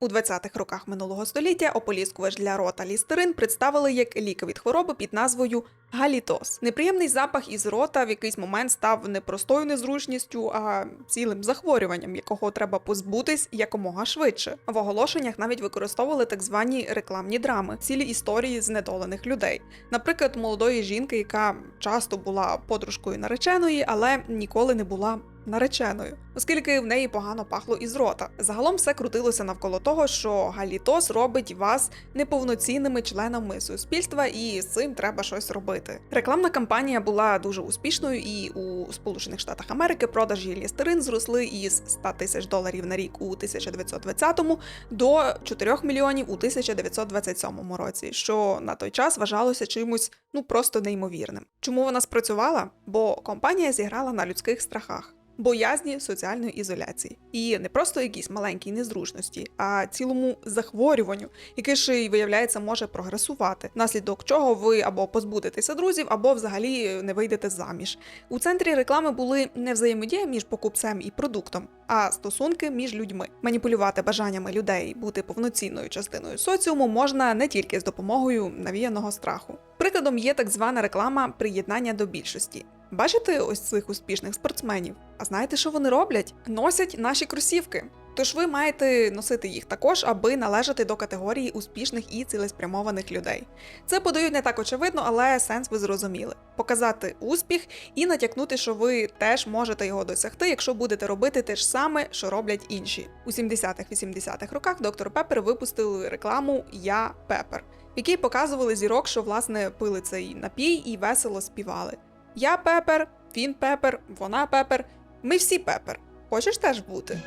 У 20-х роках минулого століття ополіскувач для рота лістерин представили як лік від хвороби під назвою галітоз. Неприємний запах із рота в якийсь момент став не простою незручністю, а цілим захворюванням, якого треба позбутись якомога швидше. В оголошеннях навіть використовували так звані рекламні драми, цілі історії знедолених людей. Наприклад, молодої жінки, яка часто була подружкою нареченої, але ніколи не була нареченою, оскільки в неї погано пахло із рота. Загалом все крутилося навколо того, що галітоз робить вас неповноцінними членами суспільства, і з цим треба щось робити. Рекламна кампанія була дуже успішною, і у Сполучених Штатах Америки продажі лістерин зросли із 100 тисяч доларів на рік у 1920-му до 4 мільйонів у 1927 році, що на той час вважалося чимось ну просто неймовірним. Чому вона спрацювала? Бо компанія зіграла на людських страхах. Боязні соціальної ізоляції і не просто якісь маленькій незручності, а цілому захворюванню, яке ще й виявляється може прогресувати, внаслідок чого ви або позбудетеся друзів, або взагалі не вийдете заміж. У центрі реклами були не взаємодія між покупцем і продуктом, а стосунки між людьми. Маніпулювати бажаннями людей бути повноцінною частиною соціуму можна не тільки з допомогою навіяного страху. Прикладом є так звана реклама приєднання до більшості. Бачите ось цих успішних спортсменів? А знаєте, що вони роблять? Носять наші кросівки. Тож ви маєте носити їх також, аби належати до категорії успішних і цілеспрямованих людей. Це подають не так очевидно, але сенс ви зрозуміли: показати успіх і натякнути, що ви теж можете його досягти, якщо будете робити те ж саме, що роблять інші. У 70-х-80-х роках доктор Пеппер випустили рекламу Я Пеппер, в якій показували зірок, що власне пили цей напій і весело співали. Я Пепер, він Пепер, вона Пепер. Ми всі Пепер. Хочеш теж бути?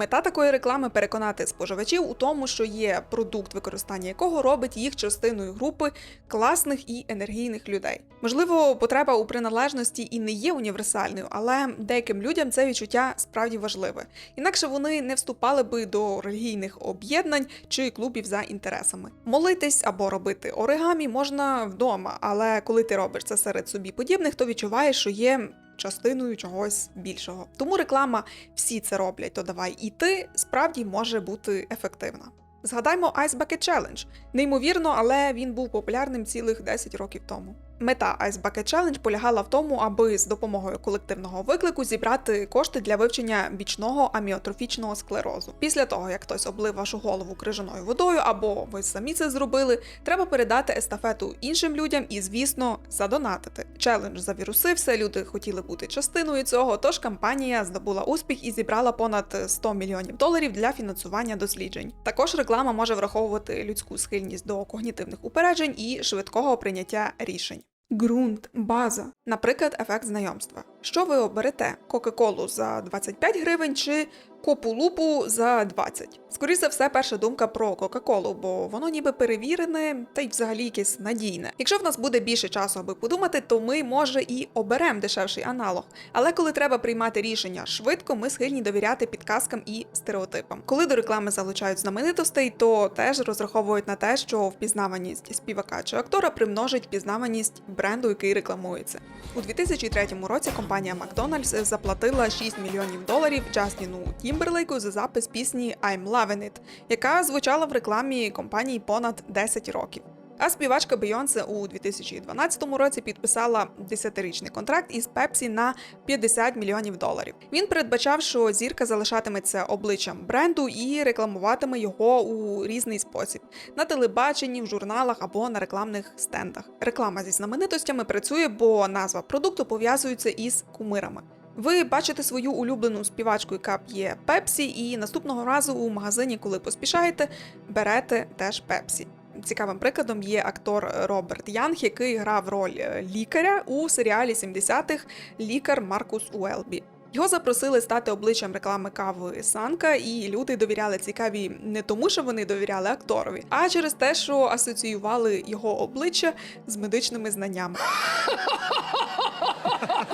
Мета такої реклами переконати споживачів у тому, що є продукт, використання якого робить їх частиною групи класних і енергійних людей. Можливо, потреба у приналежності і не є універсальною, але деяким людям це відчуття справді важливе. Інакше вони не вступали би до релігійних об'єднань чи клубів за інтересами. Молитись або робити оригамі можна вдома, але коли ти робиш це серед собі подібних, то відчуваєш, що є частиною чогось більшого. Тому реклама всі це роблять, то давай і ти справді може бути ефективна. Згадаймо Ice Bucket Challenge. Неймовірно, але він був популярним цілих 10 років тому. Мета Ice Bucket Challenge полягала в тому, аби з допомогою колективного виклику зібрати кошти для вивчення бічного аміотрофічного склерозу. Після того, як хтось облив вашу голову крижаною водою, або ви самі це зробили, треба передати естафету іншим людям і, звісно, задонатити. Челендж завірусився, люди хотіли бути частиною цього, тож кампанія здобула успіх і зібрала понад 100 мільйонів доларів для фінансування досліджень. Також реклама може враховувати людську схильність до когнітивних упереджень і швидкого прийняття рішень. Ґрунт, база, наприклад, ефект знайомства. Що ви оберете? Кока-колу за 25 гривень чи копу лупу за 20? Скоріше за все, перша думка про Кока-колу, бо воно ніби перевірене та й взагалі якесь надійне. Якщо в нас буде більше часу, аби подумати, то ми може і оберемо дешевший аналог. Але коли треба приймати рішення швидко, ми схильні довіряти підказкам і стереотипам. Коли до реклами залучають знаменитостей, то теж розраховують на те, що впізнаваність співака чи актора примножить впізнаваність бренду, який рекламується. У 2003 році компанія McDonald's заплатила 6 мільйонів доларів Джастіну Тімберлейку за запис пісні I'm loving It, яка звучала в рекламі компанії понад 10 років. А співачка Бейонсе у 2012 році підписала 10-річний контракт із Пепсі на 50 мільйонів доларів. Він передбачав, що зірка залишатиметься обличчям бренду і рекламуватиме його у різний спосіб на телебаченні, в журналах або на рекламних стендах. Реклама зі знаменитостями працює, бо назва продукту пов'язується із кумирами. Ви бачите свою улюблену співачку, яка п'є Пепсі, і наступного разу у магазині, коли поспішаєте, берете теж Пепсі. Цікавим прикладом є актор Роберт Янг, який грав роль е, лікаря у серіалі 70-х Лікар Маркус Уелбі. Його запросили стати обличчям реклами кави Санка, і люди довіряли цікаві не тому, що вони довіряли акторові, а через те, що асоціювали його обличчя з медичними знаннями.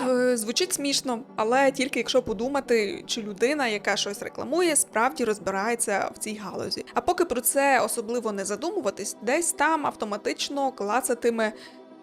Е, Звучить смішно, але тільки якщо подумати, чи людина, яка щось рекламує, справді розбирається в цій галузі. А поки про це особливо не задумуватись, десь там автоматично клацатиме.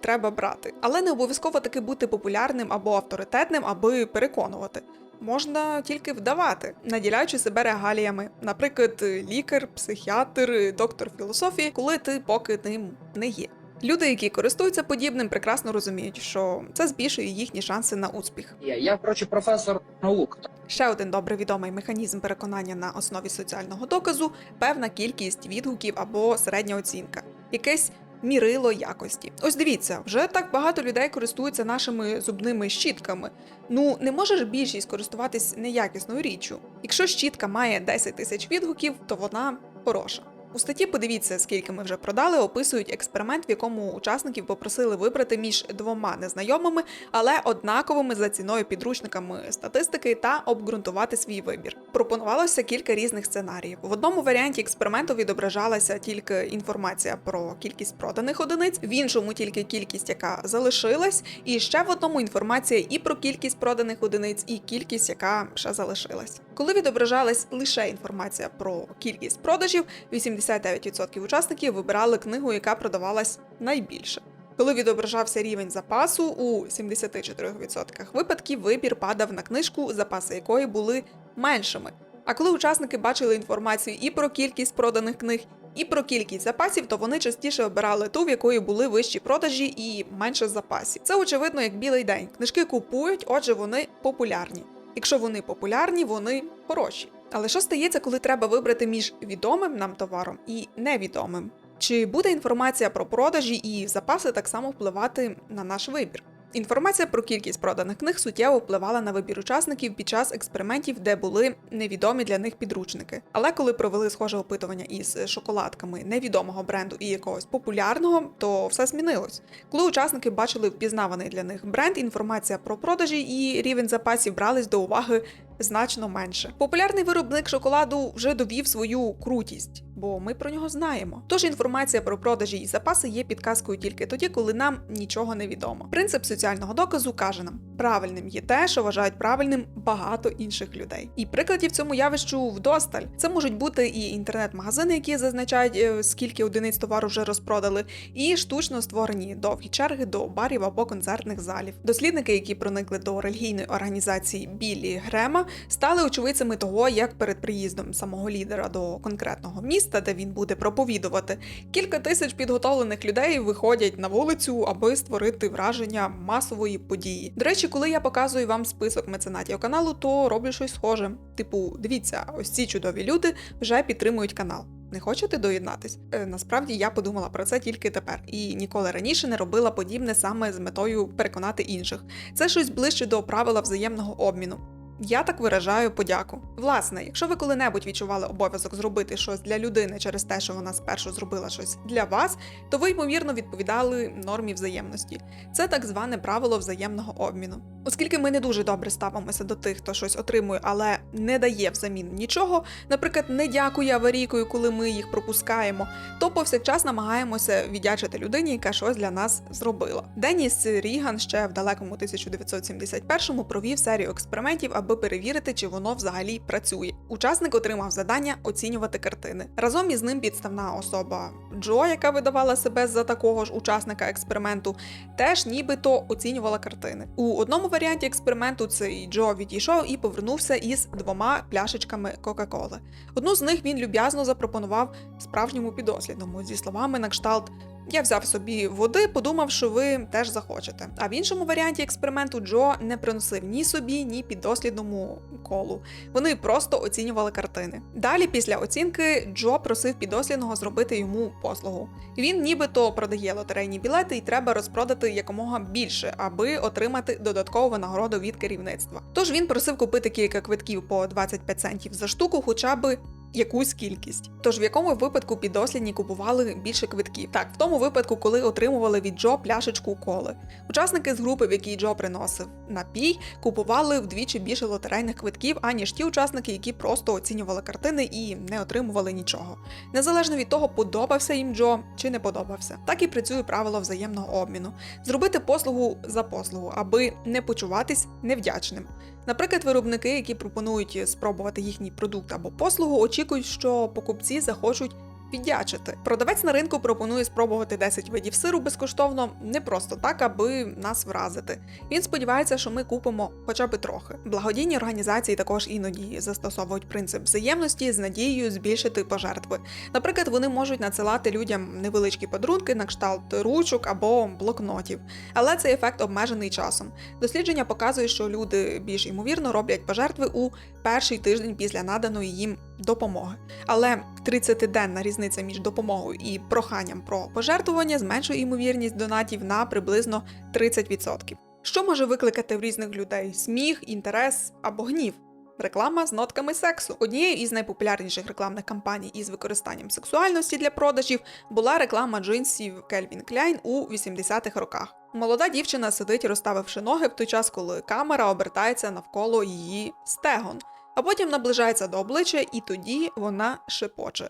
Треба брати, але не обов'язково таки бути популярним або авторитетним, аби переконувати. можна тільки вдавати, наділяючи себе регаліями, наприклад, лікар, психіатр, доктор філософії, коли ти поки ним не є. Люди, які користуються подібним, прекрасно розуміють, що це збільшує їхні шанси на успіх. Я, я коротше, професор наук. Ще один добре відомий механізм переконання на основі соціального доказу певна кількість відгуків або середня оцінка, якесь мірило якості. Ось дивіться, вже так багато людей користуються нашими зубними щітками. Ну не може ж більшість користуватись неякісною річчю. Якщо щітка має 10 тисяч відгуків, то вона хороша. У статті подивіться, скільки ми вже продали, описують експеримент, в якому учасників попросили вибрати між двома незнайомими, але однаковими за ціною підручниками статистики та обґрунтувати свій вибір. Пропонувалося кілька різних сценаріїв. В одному варіанті експерименту відображалася тільки інформація про кількість проданих одиниць, в іншому тільки кількість, яка залишилась, і ще в одному інформація і про кількість проданих одиниць, і кількість, яка ще залишилась. Коли відображалась лише інформація про кількість продажів, 89% учасників вибирали книгу, яка продавалась найбільше. Коли відображався рівень запасу, у 74% випадків вибір падав на книжку, запаси якої були меншими. А коли учасники бачили інформацію і про кількість проданих книг, і про кількість запасів, то вони частіше обирали ту, в якої були вищі продажі і менше запасів. Це очевидно як білий день. Книжки купують, отже, вони популярні. Якщо вони популярні, вони хороші. Але що стається, коли треба вибрати між відомим нам товаром і невідомим? Чи буде інформація про продажі і запаси так само впливати на наш вибір? Інформація про кількість проданих книг суттєво впливала на вибір учасників під час експериментів, де були невідомі для них підручники. Але коли провели схоже опитування із шоколадками невідомого бренду і якогось популярного, то все змінилось. Коли учасники бачили впізнаваний для них бренд, інформація про продажі і рівень запасів брались до уваги значно менше. Популярний виробник шоколаду вже довів свою крутість, бо ми про нього знаємо. Тож інформація про продажі і запаси є підказкою тільки тоді, коли нам нічого не відомо. Принцип соціального доказу каже нам: правильним є те, що вважають правильним багато інших людей. І прикладів цьому явищу вдосталь. Це можуть бути і інтернет-магазини, які зазначають, е, скільки одиниць товару вже розпродали, і штучно створені довгі черги до барів або концертних залів. Дослідники, які проникли до релігійної організації Білі Грема, стали очевидцями того, як перед приїздом самого лідера до конкретного міста, де він буде проповідувати, кілька тисяч підготовлених людей виходять на вулицю, аби створити враження масової події. До речі, коли я показую вам список меценатів каналу, то роблю щось схоже. Типу, дивіться, ось ці чудові люди вже підтримують канал. Не хочете доєднатись? Е, насправді я подумала про це тільки тепер і ніколи раніше не робила подібне саме з метою переконати інших. Це щось ближче до правила взаємного обміну. Я так виражаю подяку. Власне, якщо ви коли-небудь відчували обов'язок зробити щось для людини через те, що вона спершу зробила щось для вас, то ви ймовірно відповідали нормі взаємності. Це так зване правило взаємного обміну. Оскільки ми не дуже добре ставимося до тих, хто щось отримує, але не дає взамін нічого, наприклад, не дякує аварійкою, коли ми їх пропускаємо, то повсякчас намагаємося віддячити людині, яка щось для нас зробила. Деніс Ріган ще в далекому 1971-му провів серію експериментів, аби перевірити, чи воно взагалі працює. Учасник отримав завдання оцінювати картини. Разом із ним підставна особа Джо, яка видавала себе за такого ж учасника експерименту, теж нібито оцінювала картини. У одному варіанті експерименту цей Джо відійшов і повернувся із двома пляшечками Кока-Коли. Одну з них він люб'язно запропонував справжньому підослідному зі словами на кшталт. Я взяв собі води, подумав, що ви теж захочете. А в іншому варіанті експерименту Джо не приносив ні собі, ні підослідному колу. Вони просто оцінювали картини. Далі, після оцінки, Джо просив підослідного зробити йому послугу. Він нібито продає лотерейні білети і треба розпродати якомога більше, аби отримати додаткову винагороду від керівництва. Тож він просив купити кілька квитків по 25 центів за штуку, хоча би якусь кількість. Тож в якому випадку підослідні купували більше квитків? Так, в тому випадку, коли отримували від Джо пляшечку коли. Учасники з групи, в якій Джо приносив напій, купували вдвічі більше лотерейних квитків, аніж ті учасники, які просто оцінювали картини і не отримували нічого. Незалежно від того, подобався їм Джо чи не подобався. Так і працює правило взаємного обміну: зробити послугу за послугу, аби не почуватись невдячним. Наприклад, виробники, які пропонують спробувати їхній продукт або послугу, очікують, що покупці захочуть віддячити. Продавець на ринку пропонує спробувати 10 видів сиру безкоштовно, не просто так, аби нас вразити. Він сподівається, що ми купимо хоча б трохи. Благодійні організації також іноді застосовують принцип взаємності з надією збільшити пожертви. Наприклад, вони можуть надсилати людям невеличкі подарунки на кшталт ручок або блокнотів, але цей ефект обмежений часом. Дослідження показує, що люди більш ймовірно роблять пожертви у перший тиждень після наданої їм допомоги. Але 30-денна різниця між допомогою і проханням про пожертвування зменшує ймовірність донатів на приблизно 30%. Що може викликати в різних людей сміх, інтерес або гнів? Реклама з нотками сексу. Однією із найпопулярніших рекламних кампаній із використанням сексуальності для продажів була реклама джинсів Calvin Klein у 80-х роках. Молода дівчина сидить, розставивши ноги в той час, коли камера обертається навколо її стегон, а потім наближається до обличчя, і тоді вона шепоче.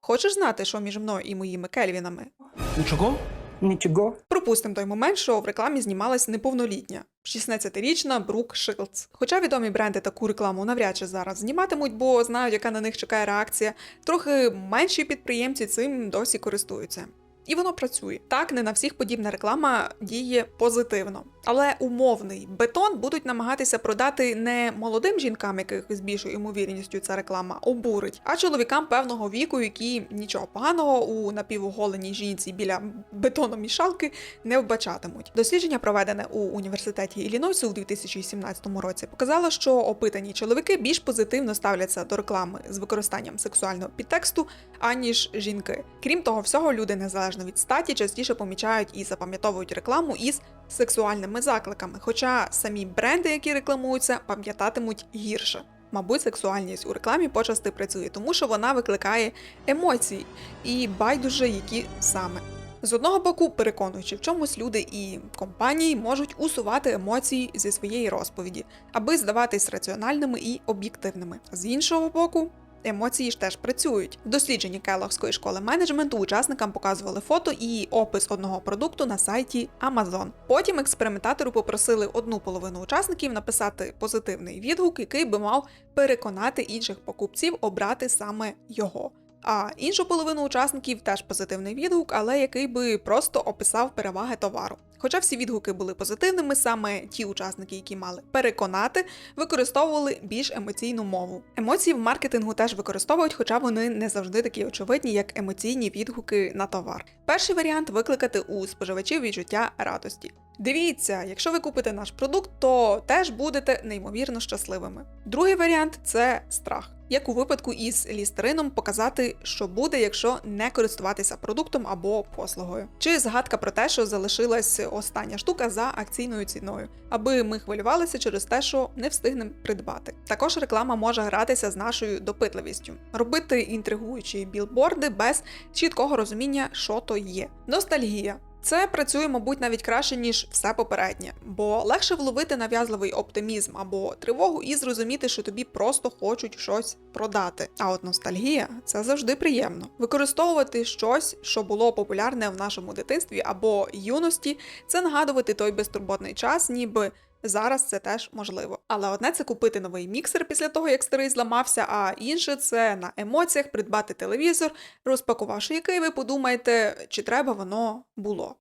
Хочеш знати, що між мною і моїми кельвінами? Ну чого? Нічого. Пропустимо той момент, що в рекламі знімалась неповнолітня, 16-річна Брук Шилдс. Хоча відомі бренди таку рекламу навряд чи зараз зніматимуть, бо знають, яка на них чекає реакція. Трохи менші підприємці цим досі користуються. І воно працює. Так, не на всіх подібна реклама діє позитивно. Але умовний бетон будуть намагатися продати не молодим жінкам, яких з більшою ймовірністю ця реклама обурить, а чоловікам певного віку, які нічого поганого у напівоголеній жінці біля бетономішалки не вбачатимуть. Дослідження, проведене у університеті Іллінойсу у 2017 році, показало, що опитані чоловіки більш позитивно ставляться до реклами з використанням сексуального підтексту, аніж жінки. Крім того, всього люди незалежно від статі частіше помічають і запам'ятовують рекламу із сексуальними закликами, хоча самі бренди, які рекламуються, пам'ятатимуть гірше. Мабуть, сексуальність у рекламі почасти працює, тому що вона викликає емоції і байдуже, які саме. З одного боку, переконуючи в чомусь люди і компанії можуть усувати емоції зі своєї розповіді, аби здаватись раціональними і об'єктивними. З іншого боку, Емоції ж теж працюють. В дослідженні Келлогської школи менеджменту учасникам показували фото і опис одного продукту на сайті Amazon. Потім експериментатору попросили одну половину учасників написати позитивний відгук, який би мав переконати інших покупців обрати саме його. А іншу половину учасників теж позитивний відгук, але який би просто описав переваги товару. Хоча всі відгуки були позитивними, саме ті учасники, які мали переконати, використовували більш емоційну мову. Емоції в маркетингу теж використовують, хоча вони не завжди такі очевидні, як емоційні відгуки на товар. Перший варіант викликати у споживачів відчуття радості. Дивіться, якщо ви купите наш продукт, то теж будете неймовірно щасливими. Другий варіант це страх. Як у випадку із лістерином показати, що буде, якщо не користуватися продуктом або послугою, чи згадка про те, що залишилась остання штука за акційною ціною, аби ми хвилювалися через те, що не встигнемо придбати. Також реклама може гратися з нашою допитливістю, робити інтригуючі білборди без чіткого розуміння, що то є. Ностальгія. Це працює, мабуть, навіть краще, ніж все попереднє, бо легше вловити нав'язливий оптимізм або тривогу і зрозуміти, що тобі просто хочуть щось продати. А от ностальгія це завжди приємно. Використовувати щось, що було популярне в нашому дитинстві або юності, це нагадувати той безтурботний час, ніби. Зараз це теж можливо. Але одне це купити новий міксер після того, як старий зламався, а інше це на емоціях придбати телевізор, розпакувавши який ви подумаєте, чи треба воно було.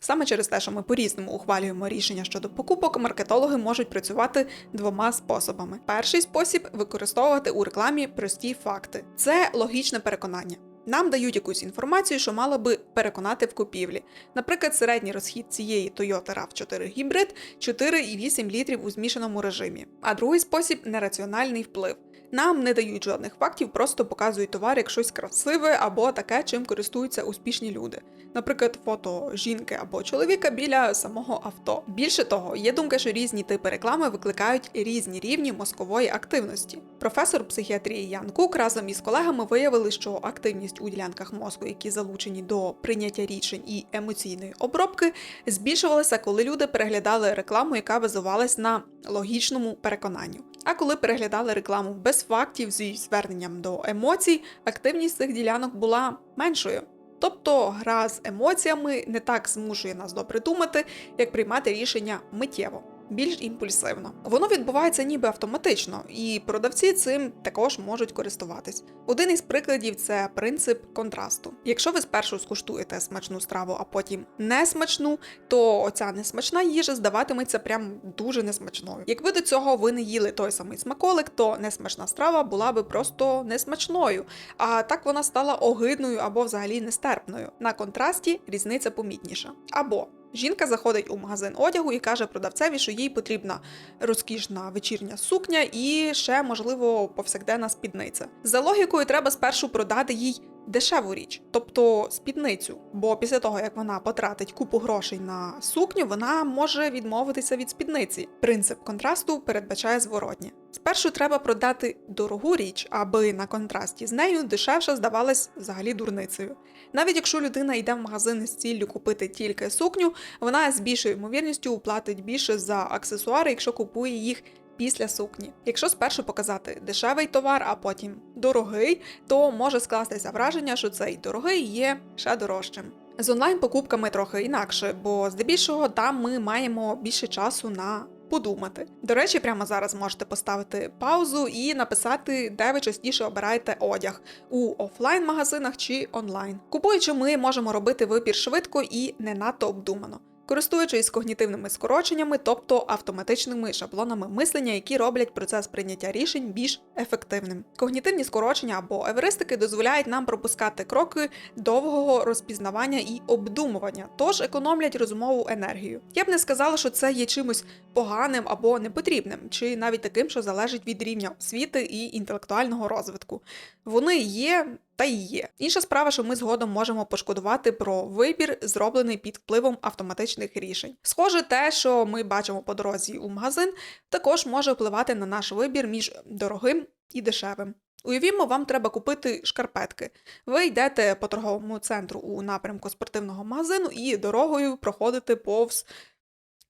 Саме через те, що ми по-різному ухвалюємо рішення щодо покупок, маркетологи можуть працювати двома способами. Перший спосіб використовувати у рекламі прості факти. Це логічне переконання. Нам дають якусь інформацію, що мала би переконати в купівлі. Наприклад, середній розхід цієї Toyota RAV4 Hybrid 4,8 літрів у змішаному режимі. А другий спосіб нераціональний вплив. Нам не дають жодних фактів, просто показують товар як щось красиве або таке, чим користуються успішні люди. Наприклад, фото жінки або чоловіка біля самого авто. Більше того, є думка, що різні типи реклами викликають різні рівні мозкової активності. Професор психіатрії Ян Кук разом із колегами виявили, що активність у ділянках мозку, які залучені до прийняття рішень і емоційної обробки, збільшувалася, коли люди переглядали рекламу, яка базувалась на логічному переконанню. А коли переглядали рекламу без фактів зі зверненням до емоцій, активність цих ділянок була меншою. Тобто гра з емоціями не так змушує нас добре думати, як приймати рішення миттєво. Більш імпульсивно. Воно відбувається ніби автоматично, і продавці цим також можуть користуватись. Один із прикладів це принцип контрасту. Якщо ви спершу скуштуєте смачну страву, а потім несмачну, то оця несмачна їжа здаватиметься прям дуже несмачною. Якби до цього ви не їли той самий смаколик, то несмачна страва була би просто несмачною, а так вона стала огидною або взагалі нестерпною. На контрасті різниця помітніша. Або Жінка заходить у магазин одягу і каже продавцеві, що їй потрібна розкішна вечірня сукня і ще, можливо, повсякденна спідниця. За логікою, треба спершу продати їй дешеву річ, тобто спідницю. Бо після того, як вона потратить купу грошей на сукню, вона може відмовитися від спідниці. Принцип контрасту передбачає зворотнє. Спершу треба продати дорогу річ, аби на контрасті з нею дешевша здавалась взагалі дурницею. Навіть якщо людина йде в магазин з ціллю купити тільки сукню, вона з більшою ймовірністю платить більше за аксесуари, якщо купує їх після сукні. Якщо спершу показати дешевий товар, а потім дорогий, то може скластися враження, що цей дорогий є ще дорожчим. З онлайн-покупками трохи інакше, бо здебільшого там ми маємо більше часу на подумати. До речі, прямо зараз можете поставити паузу і написати, де ви частіше обираєте одяг у офлайн-магазинах чи онлайн. Купуючи, ми можемо робити вибір швидко і не надто обдумано. Користуючись когнітивними скороченнями, тобто автоматичними шаблонами мислення, які роблять процес прийняття рішень більш ефективним. Когнітивні скорочення або евристики дозволяють нам пропускати кроки довгого розпізнавання і обдумування, тож економлять розумову енергію. Я б не сказала, що це є чимось поганим або непотрібним, чи навіть таким, що залежить від рівня освіти і інтелектуального розвитку. Вони є. Та й є. Інша справа, що ми згодом можемо пошкодувати про вибір, зроблений під впливом автоматичних рішень. Схоже, те, що ми бачимо по дорозі у магазин, також може впливати на наш вибір між дорогим і дешевим. Уявімо, вам треба купити шкарпетки. Ви йдете по торговому центру у напрямку спортивного магазину і дорогою проходите повз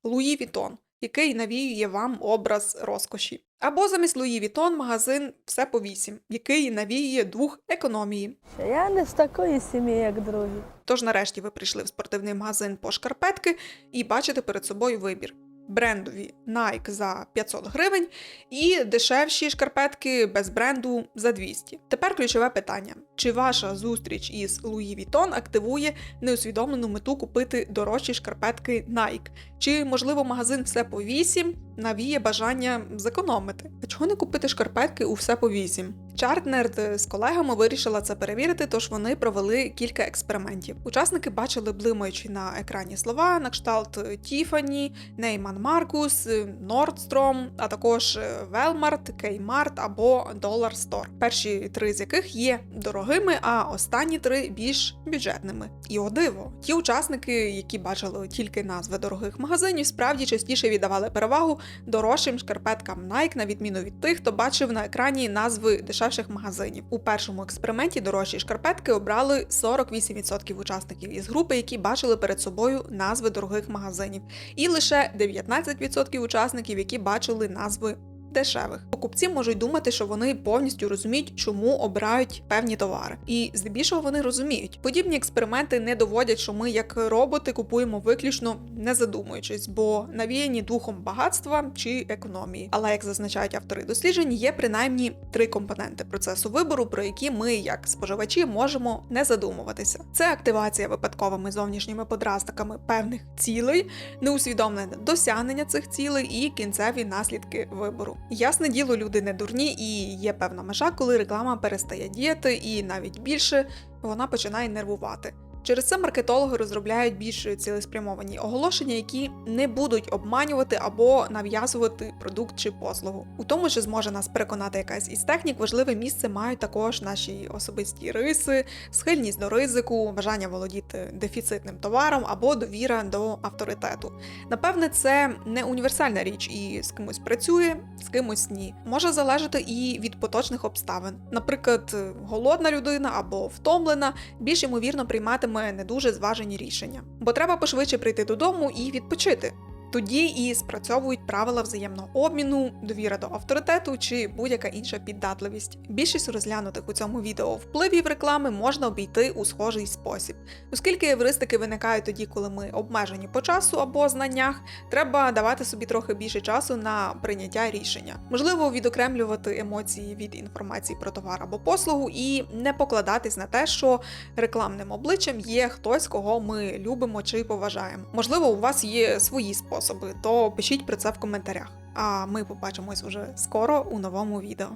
Луї Вітон, який навіює вам образ розкоші. Або замість Луї Вітон магазин все по вісім, який навіює дух економії. Я не з такої сім'ї, як другі. Тож нарешті ви прийшли в спортивний магазин по шкарпетки і бачите перед собою вибір. Брендові Nike за 500 гривень і дешевші шкарпетки без бренду за 200. Тепер ключове питання: чи ваша зустріч із Louis Vuitton активує неусвідомлену мету купити дорожчі шкарпетки Nike? Чи, можливо, магазин все по 8 навіє бажання зекономити? А чого не купити шкарпетки у все по 8? Чартнерд з колегами вирішила це перевірити, тож вони провели кілька експериментів. Учасники бачили блимаючі на екрані слова на кшталт Тіфані, Нейман Маркус, Нордстром, а також Велмарт, Кеймарт або Dollar Store. Перші три з яких є дорогими, а останні три більш бюджетними. І о диво, ті учасники, які бачили тільки назви дорогих магазинів, справді частіше віддавали перевагу дорожчим шкарпеткам Nike, на відміну від тих, хто бачив на екрані назви дешевших магазинів. У першому експерименті дорожчі шкарпетки обрали 48% учасників із групи, які бачили перед собою назви дорогих магазинів, і лише 19% учасників, які бачили назви. Дешевих покупці можуть думати, що вони повністю розуміють, чому обирають певні товари, і здебільшого вони розуміють. Подібні експерименти не доводять, що ми, як роботи, купуємо виключно не задумуючись, бо навіяні духом багатства чи економії. Але як зазначають автори досліджень, є принаймні три компоненти процесу вибору, про які ми, як споживачі, можемо не задумуватися. Це активація випадковими зовнішніми подразниками певних цілей, неусвідомлене досягнення цих цілей і кінцеві наслідки вибору. Ясне діло, люди не дурні, і є певна межа, коли реклама перестає діяти, і навіть більше вона починає нервувати. Через це маркетологи розробляють більш цілеспрямовані оголошення, які не будуть обманювати або нав'язувати продукт чи послугу. У тому, що зможе нас переконати якась із технік, важливе місце мають також наші особисті риси, схильність до ризику, бажання володіти дефіцитним товаром або довіра до авторитету. Напевне, це не універсальна річ, і з кимось працює, з кимось ні. Може залежати і від поточних обставин. Наприклад, голодна людина або втомлена більш ймовірно прийматиме не дуже зважені рішення, бо треба пошвидше прийти додому і відпочити. Тоді і спрацьовують правила взаємного обміну, довіра до авторитету чи будь-яка інша піддатливість. Більшість розглянутих у цьому відео впливів реклами можна обійти у схожий спосіб. Оскільки евристики виникають тоді, коли ми обмежені по часу або знаннях, треба давати собі трохи більше часу на прийняття рішення. Можливо, відокремлювати емоції від інформації про товар або послугу і не покладатись на те, що рекламним обличчям є хтось, кого ми любимо чи поважаємо. Можливо, у вас є свої способи, то пишіть про це в коментарях. А ми побачимось уже скоро у новому відео.